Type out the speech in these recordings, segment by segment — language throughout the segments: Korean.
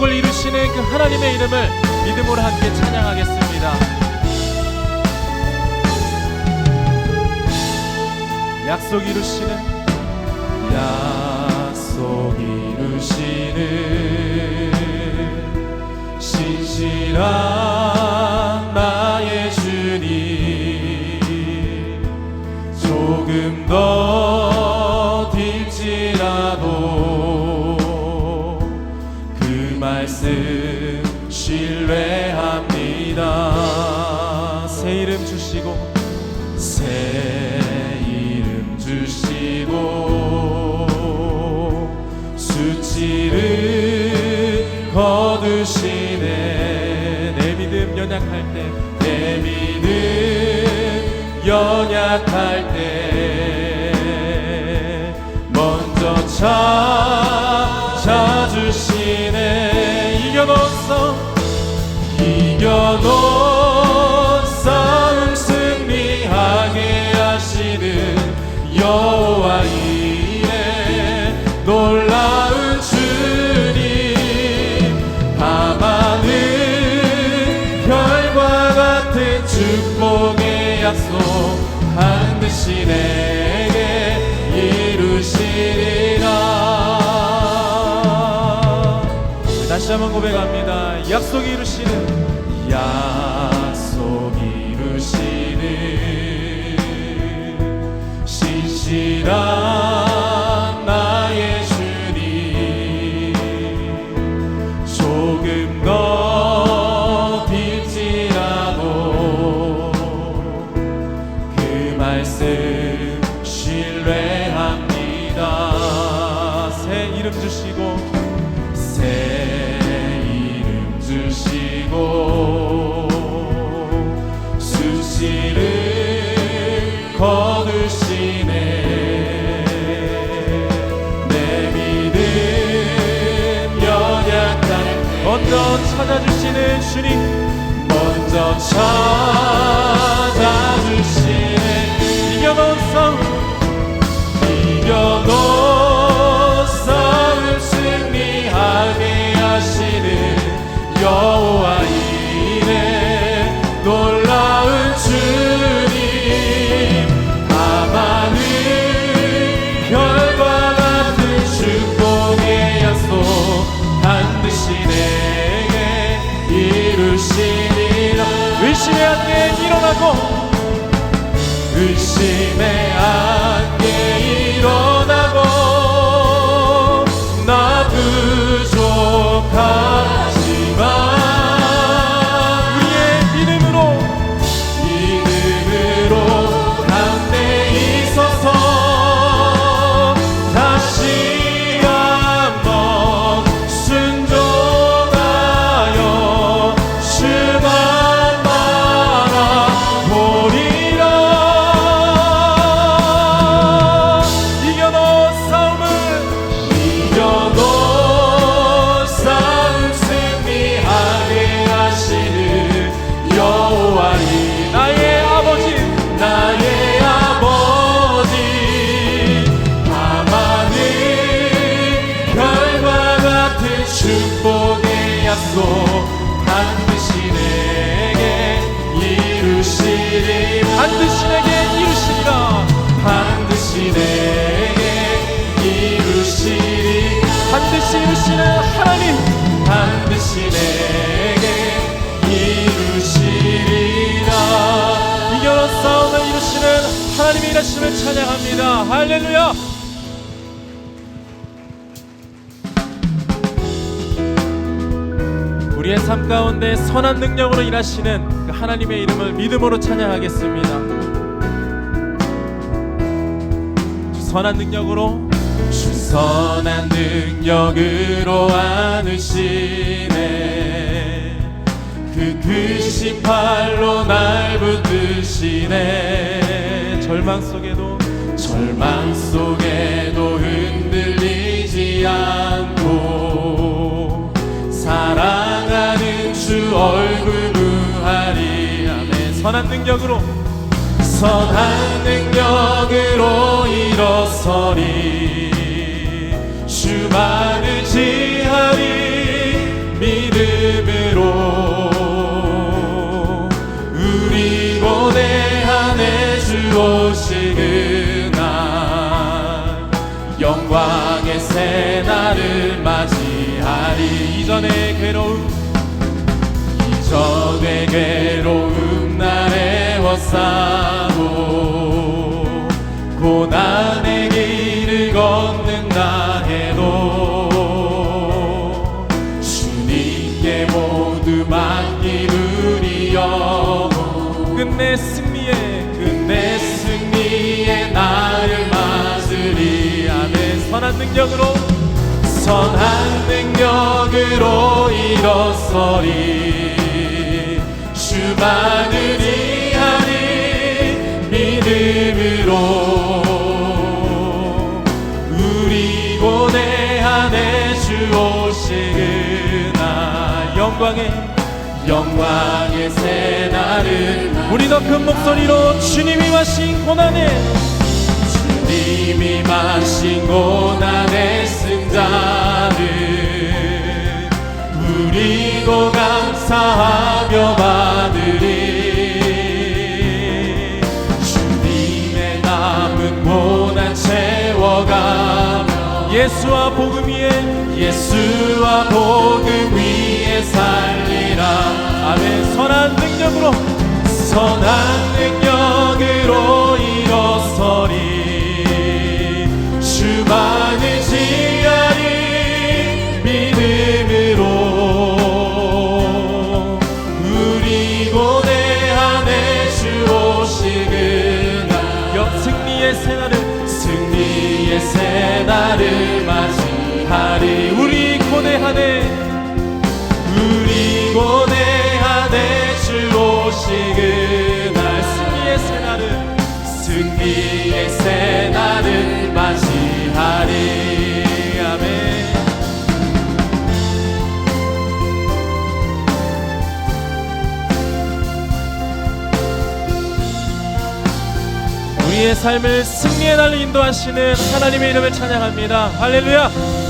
약속을 이루시는 그 하나님의 이름을 믿음으로 함께 찬양하겠습니다. 약속 이루시는 약속 이루시는 신실한 신뢰합니다. 새 이름 주시고 새 이름 주시고 수치를 거두시네. 내 믿음 연약할 때 내 믿음 연약할 때 먼저 찾 이겨놓은 싸움 승리하게 하시는 여호와 이래 놀라운 주님 밤하늘 별과 같은 축복의 약속 반드시 내게 이루시리라 다시 한번 고백합니다. 약속 이루시는 거두시네. 내 믿음 연약할 때 먼저 찾아주시는 주님. 먼저 찾 축복의 약속 반드시 내게 이루시리. 반드시 내게 이루시리라. 반드시 내게 이루시리. 반드시 이루시는 하나님. 반드시 내게 이루시리라. 이겨놓은 싸움을 이루시는 하나님의 이라심을 찬양합니다. 할렐루야 우리의 삶 가운데 선한 능력으로 일하시는 그 하나님의 이름을 믿음으로 찬양하겠습니다. 주 선한 능력으로 주 선한 능력으로 안으시네 그 크신 팔로 날 붙드시네 절망 속에도 절망 속에도 흔들리지 않고 예수 얼굴 부활이 아멘. 선한 능력으로 선한 능력으로 일어서리. 주만을 지하리 믿음으로 우리 고대 안에 주오시는 날 영광의 새날을 맞이하리. 이전의 괴로움 이전의 괴로움 날에 워싸고 고난의 길을 걷는다 해도 주님께 모두 맡긴 우리 영혼 끝내 승리의 끝내 승리의 날을 맞으리 아멘 선한 능력으로. 선한 능력으로 일어서리 주만을 위하리 믿음으로 우리 고대 안에 주 오시그나 영광의 영광의 새 날을 우리 더 큰 목소리로 주님이 마신 고난의 주님이 마신 고난 예수와 복음 위에 예수와 복음 위에 살리라. 아멘. 선한 능력으로 선한 능력 우리 고대 안에 우리 고대 안에 주 오시그날. 승리의 새날을 승리의 새날을 맞이하리. 아멘. 우리의 삶을 승리의 날로 인도하시는 하나님의 이름을 찬양합니다. 할렐루야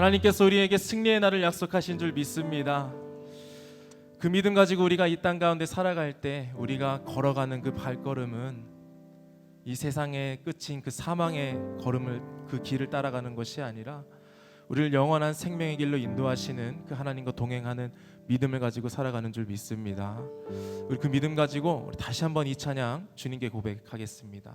하나님께서 우리에게 승리의 날을 약속하신 줄 믿습니다. 그 믿음 가지고 우리가 이 땅 가운데 살아갈 때 우리가 걸어가는 그 발걸음은 이 세상의 끝인 그 사망의 걸음을 그 길을 따라가는 것이 아니라 우리를 영원한 생명의 길로 인도하시는 그 하나님과 동행하는 믿음을 가지고 살아가는 줄 믿습니다. 우리 그 믿음 가지고 다시 한번 이 찬양 주님께 고백하겠습니다.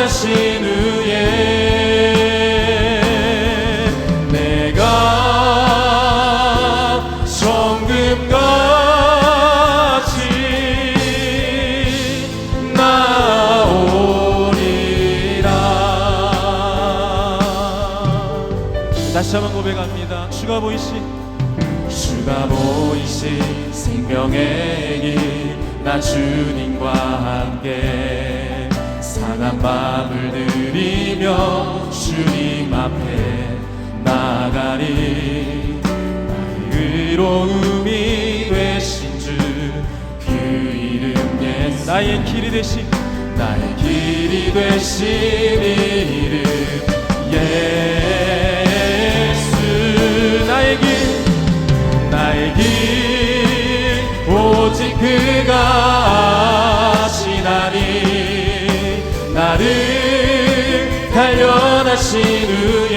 단련하신 후에 내가 정금같이 나오리라. 다시 한번 고백합니다. 주가 보이신 주가 보이신 생명의 길나 주님과 함께 상한 마음을 들이며 주님 앞에 나가리. 나의 의로움이 되신 주 그 이름 예수. 나의 길이 되신 나의 길이 되신 이름 달려나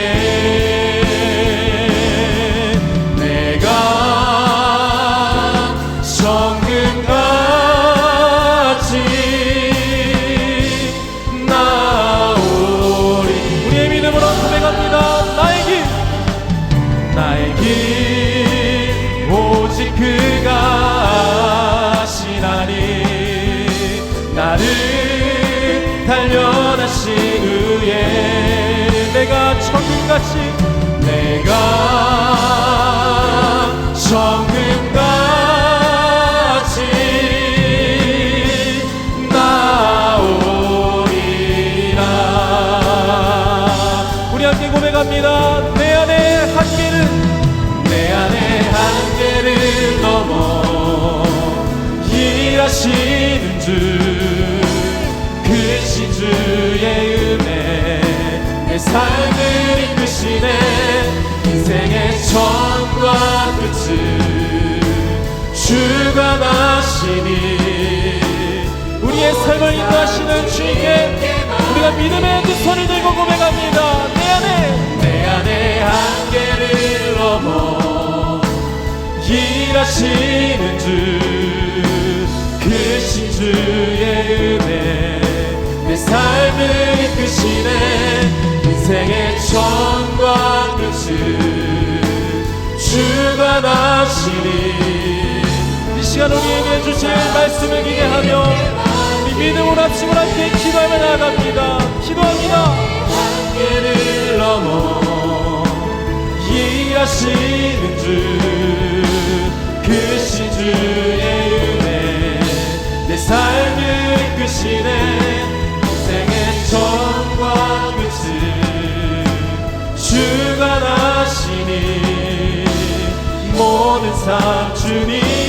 주가 나시니 우리의 삶을 인도하시는 주님께 우리가 믿음의 두 손을 들고 고백합니다. 내 안에 내 안에 한계를 넘어 일하시는 주 크신 주의 은혜 내 삶을 이끄시네. 인생의 처음과 끝을 이 시간 우리에게 주실 말씀을 기대하며 우리 믿음으로 아침을 함께 기도하며 나아갑니다. 기도합니다. 한계를 넘어 일하시는 주 크신 주의 은혜 내 삶을 이끄시네. 인생의 처음과 끝을 주가 나시니 모든 삶 주님